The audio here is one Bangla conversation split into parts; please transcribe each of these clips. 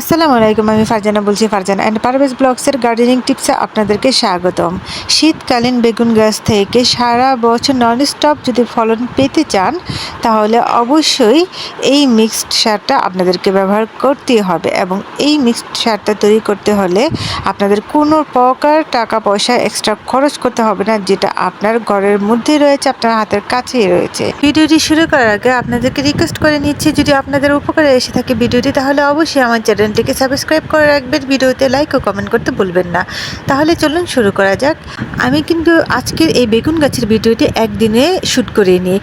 আসসালামু আলাইকুম, আমি ফারজানা বলছি ফারজানা অ্যান্ড পারভেজ ব্লগসের গার্ডেনিং টিপসে আপনাদেরকে স্বাগতম। শীতকালীন বেগুন গাছ থেকে সারা বছর নন স্টপ যদি ফলন পেতে চান, তাহলে অবশ্যই এই মিক্সড সারটা আপনাদেরকে ব্যবহার করতেই হবে এবং এই মিক্সড সারটা তৈরি করতে হলে আপনাদের কোনো প্রকার টাকা পয়সা এক্সট্রা খরচ করতে হবে না, যেটা আপনার ঘরের মধ্যেই রয়েছে, আপনার হাতের কাছেই রয়েছে। ভিডিওটি শুরু করার আগে আপনাদেরকে রিকোয়েস্ট করে নিচ্ছি, যদি আপনাদের উপকারে এসে থাকে ভিডিওটি, তাহলে অবশ্যই আমার চ্যানেলটিকে সাবস্ক্রাইব করে রাখবেন, ভিডিওতে লাইক ও কমেন্ট করতে ভুলবেন না। তাহলে চলুন শুরু করা যাক। আমি কিন্তু আজকের এই বেগুন গাছের ভিডিওটি একদিনে শ্যুট করে নিই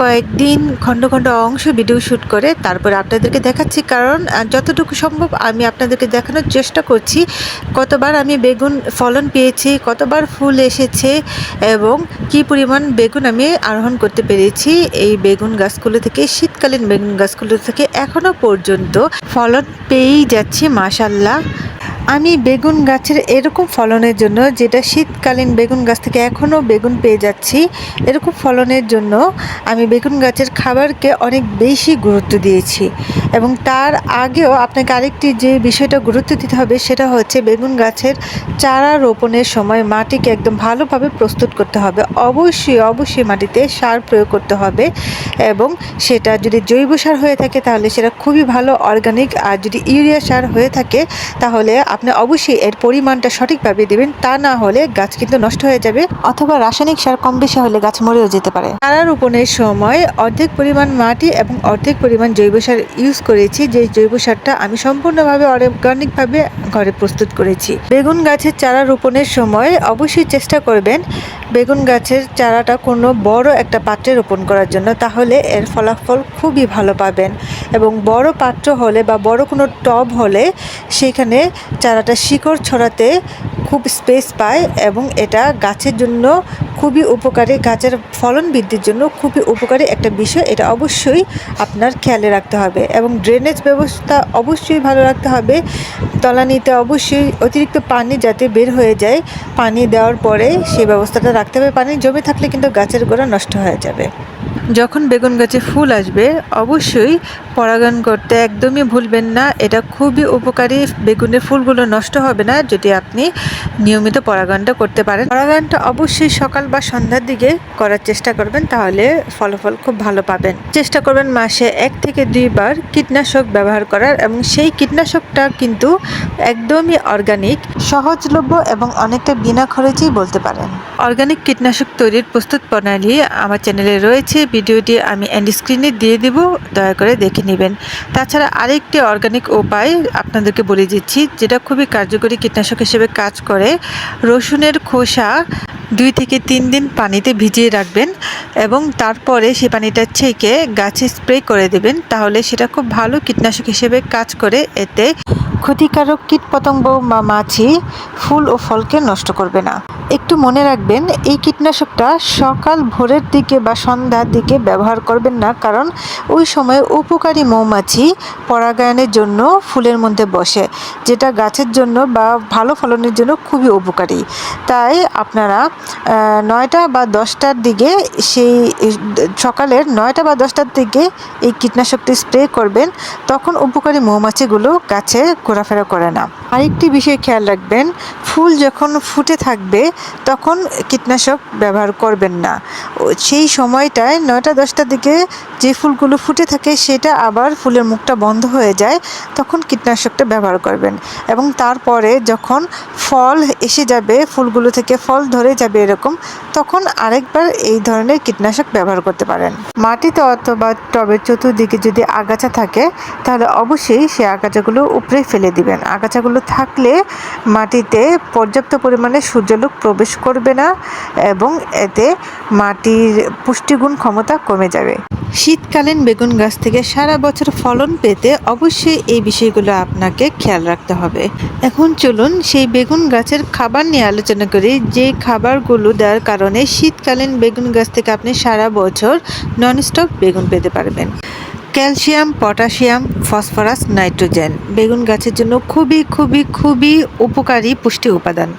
কয়েকদিন খণ্ড খণ্ড অংশ ভিডিও শ্যুট করে তারপরে আপনাদেরকে দেখাচ্ছি কারণ যতটুকু সম্ভব আমি আপনাদেরকে দেখানোর চেষ্টা করছি। কতবার আমি বেগুন ফলন পেয়েছি, কতবার ফুল এসেছে এবং কি পরিমাণ বেগুন আমি আরোহণ করতে পেরেছি এই বেগুন গাছগুলো থেকে, শীতকালীন বেগুন গাছগুলো থেকে এখনও পর্যন্ত। ফলন পেয়েই যাচ্ছে মাশাল্লাহ আমি বেগুন গাছের এরকম ফলনের জন্য, যেটা শীতকালীন বেগুন গাছ থেকে এখনও বেগুন পেয়ে যাচ্ছি, এরকম ফলনের জন্য আমি বেগুন গাছের খাবারকে অনেক বেশি গুরুত্ব দিয়েছি। এবং তার আগেও আপনাকে আরেকটি যে বিষয়টা গুরুত্ব দিতে হবে, সেটা হচ্ছে বেগুন গাছের চারা রোপণের সময় মাটিকে একদম ভালোভাবে প্রস্তুত করতে হবে। অবশ্যই অবশ্যই মাটিতে সার প্রয়োগ করতে হবে এবং সেটা যদি জৈব সার হয়ে থাকে, তাহলে সেটা খুবই ভালো অর্গানিক আর যদি ইউরিয়া সার হয়ে থাকে, তাহলে আপনি অবশ্যই এর পরিমাণটা সঠিকভাবে দেবেন, তা না হলে গাছ কিন্তু নষ্ট হয়ে যাবে অথবা রাসায়নিক সার কম বেশি হলে গাছ মরেও যেতে পারে। চারা রোপণের সময় অর্ধেক পরিমাণ মাটি এবং অর্ধেক পরিমাণ জৈব সার ইউজ করেছি, যে জৈব সারটা আমি সম্পূর্ণভাবে অর্গানিকভাবে ঘরে প্রস্তুত করেছি। বেগুন গাছের চারা রোপণের সময় অবশ্যই চেষ্টা করবেন বেগুন গাছের চারাটা কোনো বড় একটা পাত্রে রোপণ করার জন্য, তাহলে এর ফলাফল খুবই ভালো পাবেন। এবং বড় পাত্র হলে বা বড় কোনো টব হলে সেখানে চারাটা শিকড় ছড়াতে খুব স্পেস পায় এবং এটা গাছের জন্য খুবই উপকারী গাছের ফলন বৃদ্ধির জন্য খুবই উপকারী একটা বিষয়। এটা অবশ্যই আপনার খেয়ালে রাখতে হবে এবং ড্রেনেজ ব্যবস্থা অবশ্যই ভালো রাখতে হবে। তলানিতে অবশ্যই অতিরিক্ত পানি যাতে বের হয়ে যায়, পানি দেওয়ার পরে সেই ব্যবস্থাটা রাখতে হবে। পানি জমে থাকলে কিন্তু গাছের গোড়া নষ্ট হয়ে যাবে। যখন বেগুন গাছে ফুল আসবে, অবশ্যই পরাগায়ন করতে একদমই ভুলবেন না। এটা খুবই উপকারী। বেগুনের ফুলগুলো নষ্ট হবে না যদি আপনি নিয়মিত পরাগায়নটা করতে পারেন। পরাগায়নটা অবশ্যই সকাল বা সন্ধ্যার দিকে করার চেষ্টা করবেন, তাহলে ফলাফল খুব ভালো পাবেন। চেষ্টা করবেন মাসে এক থেকে দুইবার কীটনাশক ব্যবহার করার এবং সেই কীটনাশকটা কিন্তু একদমই অর্গানিক, সহজলভ্য এবং অনেকটা বিনা খরচেই বলতে পারেন। অর্গানিক কীটনাশক তৈরির প্রস্তুত প্রণালী আমার চ্যানেলে রয়েছে। ভিডিওটি আমি এন্ড স্ক্রিনে দিয়ে দেব। দয়া করে দেখে নেবেন। তাছাড়া আরেকটি অর্গানিক উপায় আপনাদেরকে বলে দিচ্ছি, যেটা খুবই কার্যকরী কীটনাশক হিসেবে কাজ করে, রসুনের খোসা দুই থেকে তিন দিন পানিতে ভিজিয়ে রাখবেন এবং তারপরে সে পানিটা ছেঁকে গাছে স্প্রে করে দেবেন, তাহলে সেটা খুব ভালো কীটনাশক হিসেবে কাজ করে। এতে ক্ষতিকারক কীটপতঙ্গ বা মাছি, ফুল ও ফলকে নষ্ট করবে না। একটু মনে রাখবেন, এই কীটনাশকটা সকাল ভোরের দিকে বা সন্ধ্যার দিকে ব্যবহার করবেন না, কারণ ওই সময় উপকারী মৌমাছি পরাগায়নের জন্য ফুলের মধ্যে বসে, যেটা গাছের জন্য বা ভালো ফলনের জন্য খুবই উপকারী। তাই আপনারা নয়টা বা দশটার দিকে সেই, সকালের নয়টা বা দশটার দিকে এই কীটনাশকটি স্প্রে করবেন, তখন উপকারী মৌমাছিগুলো গাছে ঘোরাফেরা করে না। আরেকটি বিষয় খেয়াল রাখবেন, ফুল যখন ফুটে থাকবে তখন কীটনাশক ব্যবহার করবেন না। সেই সময়টায় নয়টা দশটার দিকে যে ফুলগুলো ফুটে থাকে সেটা আবার ফুলের মুখটা বন্ধ হয়ে যায়, তখন কীটনাশকটা ব্যবহার করবেন। এবং তারপরে যখন ফল এসে যাবে, ফুলগুলো থেকে ফল ধরে যাবে এরকম, তখন আরেকবার এই ধরনের কীটনাশক ব্যবহার করতে পারেন। মাটিতে অথবা টবের চতুর্দিকে যদি আগাছা থাকে, তাহলে অবশ্যই সেই আগাছাগুলো উপরে ফেলে দিবেন। আগাছাগুলো থাকলে মাটিতে পর্যাপ্ত পরিমাণে সূর্যালোক প্রবেশ করবে না এবং এতে মাটির পুষ্টিগুণ ক্ষমতা কমে যাবে। শীতকালীন বেগুন গাছ থেকে সারা বছর ফলন পেতে অবশ্যই এই বিষয়গুলো আপনাকে খেয়াল রাখতে হবে। এখন চলুন সেই বেগুন গাছের খাবার নিয়ে আলোচনা করি। যে খাবারগুলো দেওয়ার কারণে শীতকালীন বেগুন গাছ থেকে আপনি সারা বছর ননস্টপ বেগুন পেতে পারবেন। ক্যালসিয়াম, পটাশিয়াম, ফসফরাস, নাইট্রোজেন বেগুন গাছের জন্য খুবই খুবই খুবই উপকারী পুষ্টি উপাদান।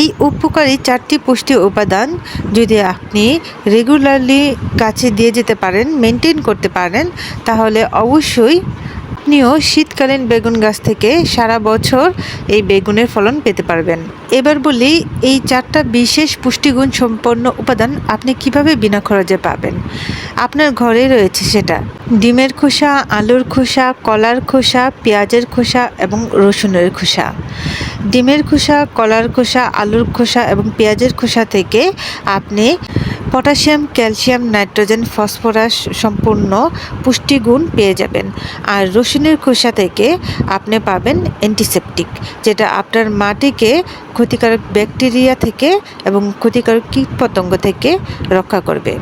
এই উপকারী চারটি পুষ্টি উপাদান যদি আপনি রেগুলারলি গাছে দিয়ে যেতে পারেন মেনটেন করতে পারেন, তাহলে অবশ্যই আপনিও শীতকালীন বেগুন গাছ থেকে সারা বছর এই বেগুনের ফলন পেতে পারবেন। এবার বলি, এই চারটা বিশেষ পুষ্টিগুণ সম্পন্ন উপাদান আপনি কীভাবে বিনা খরচে পাবেন? আপনার ঘরে রয়েছে সেটা। ডিমের খোসা, আলুর খোসা, কলার খোসা, পেঁয়াজের খোসা এবং রসুনের খোসা। ডিমের খোসা, কলার খোসা, আলুর খোসা এবং পেঁয়াজের খোসা থেকে আপনি পটাশিয়াম, ক্যালসিয়াম, নাইট্রোজেন, ফসফরাস সম্পূর্ণ পুষ্টিগুণ পেয়ে যাবেন। আর রসুনের খোসা থেকে আপনি পাবেন অ্যান্টিসেপটিক যেটা আপনার মাটিকে ক্ষতিকারক ব্যাকটেরিয়া থেকে এবং ক্ষতিকারক কীটপতঙ্গ থেকে রক্ষা করবে।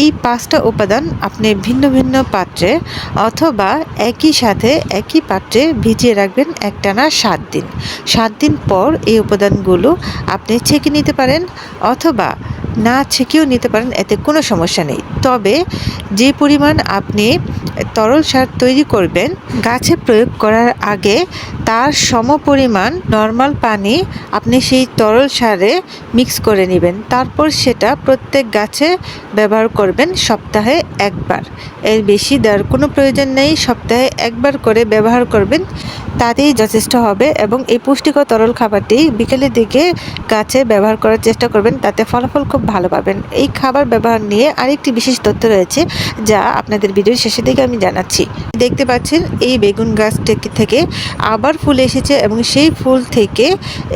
এই পাঁচটা উপাদান আপনি ভিন্ন ভিন্ন পাত্রে অথবা একই সাথে একই পাত্রে ভিজিয়ে রাখবেন একটানা সাত দিন। সাত দিন পর এই উপাদানগুলো আপনি ছেঁকে নিতে পারেন অথবা না ছেঁকেও নিতে পারেন, এতে কোনো সমস্যা নেই। তবে যে পরিমাণ আপনি তরল সার তৈরি করবেন। গাছে প্রয়োগ করার আগে তার সমপরিমাণ নর্মাল পানি আপনি সেই তরল সারে মিক্স করে নেবেন। তারপর সেটা প্রত্যেক গাছে ব্যবহার করবেন সপ্তাহে একবার। এর বেশি দেওয়ার কোনো প্রয়োজন নেই, সপ্তাহে একবার করে ব্যবহার করবেন। তাতেই যথেষ্ট হবে এবং এই পুষ্টিকর তরল খাবারটি বিকেলের দিকে গাছে ব্যবহার করার চেষ্টা করবেন, তাতে ফলাফল খুব ভালো পাবেন। এই খাবার ব্যবহার নিয়ে আরেকটি বিশেষ তথ্য রয়েছে, যা আপনাদের ভিডিওর শেষের দিকে আমি জানাচ্ছি। দেখতে পাচ্ছেন, এই বেগুন গাছটা থেকে আবার ফুল এসেছে এবং সেই ফুল থেকে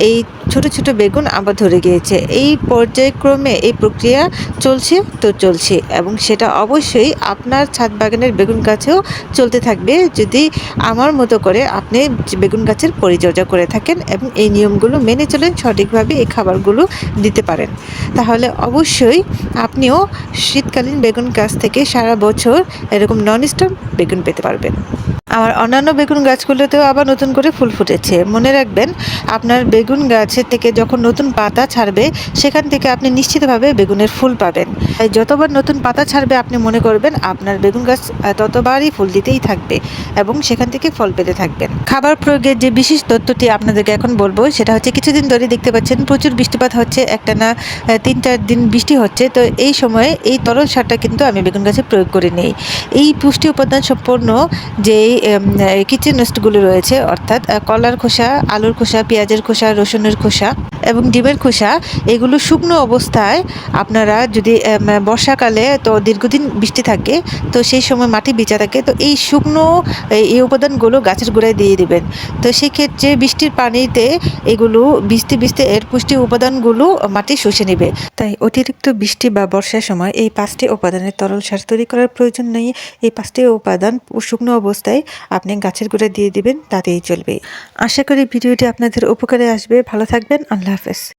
এই ছোট ছোট বেগুন আবার ধরে গিয়েছে। এই পর্যায়ক্রমে এই প্রক্রিয়া চলছে তো চলছে এবং সেটা অবশ্যই আপনার ছাদ বাগানের বেগুন গাছেও চলতে থাকবে যদি আমার মতো করে আপনি বেগুন গাছের পরিচর্যা করে থাকেন এবং এই নিয়মগুলো মেনে চলেন, সঠিকভাবে এই খাবারগুলো দিতে পারেন। তাহলে অবশ্যই আপনিও শীতকালীন বেগুন গাছ থেকে সারা বছর এরকম নন স্টপ বেগুন পেতে পারবেন। আমার অন্যান্য বেগুন গাছগুলোতেও আবার নতুন করে ফুল ফুটেছে। মনে রাখবেন, আপনার বেগুন গাছের থেকে যখন নতুন পাতা ছাড়বে, সেখান থেকে আপনি নিশ্চিতভাবে বেগুনের ফুল পাবেন। তাই যতবার নতুন পাতা ছাড়বে, আপনি মনে করবেন আপনার বেগুন গাছ ততবারই ফুল দিতেই থাকবে এবং সেখান থেকে ফল পেতে থাকবেন। খাবার প্রয়োগের যে বিশেষ তথ্যটি আপনাদেরকে এখন বলব, সেটা হচ্ছে কিছুদিন ধরে দেখতে পাচ্ছেন, প্রচুর বৃষ্টিপাত হচ্ছে, একটা না তিন চার দিন বৃষ্টি হচ্ছে। তো এই সময়ে এই তরল সারটা কিন্তু আমি বেগুন গাছে প্রয়োগ করে নেই। এই পুষ্টি উপাদান সম্পন্ন যেই কিচেন ওয়েস্টগুলো রয়েছে, অর্থাৎ কলার খোসা, আলুর খোসা, পেঁয়াজের খোসা, রসুনের খোসা এবং ডিমের খোসা, এগুলো শুকনো অবস্থায় আপনারা যদি বর্ষাকালে তো দীর্ঘদিন বৃষ্টি থাকে, তো সেই সময় মাটি বিচা থাকে, তো এই শুকনো, এই উপাদানগুলো গাছের গোড়ায় দিয়ে দেবেন। তো সেক্ষেত্রে বৃষ্টির পানিতে এগুলো বৃষ্টি বৃষ্টি এর পুষ্টি উপাদানগুলো মাটি শুষে নেবে। তাই অতিরিক্ত বৃষ্টি বা বর্ষার সময় এই পাঁচটি উপাদানের তরল সার তৈরি করার প্রয়োজন নেই। এই পাঁচটি উপাদান শুকনো অবস্থায় আপনি গাছের গোড়ায় দিয়ে দিবেন, তাতেই চলবে। আশা করি ভিডিওটি আপনাদের উপকারে আসবে। ভালো থাকবেন। আল্লাহ হাফেজ।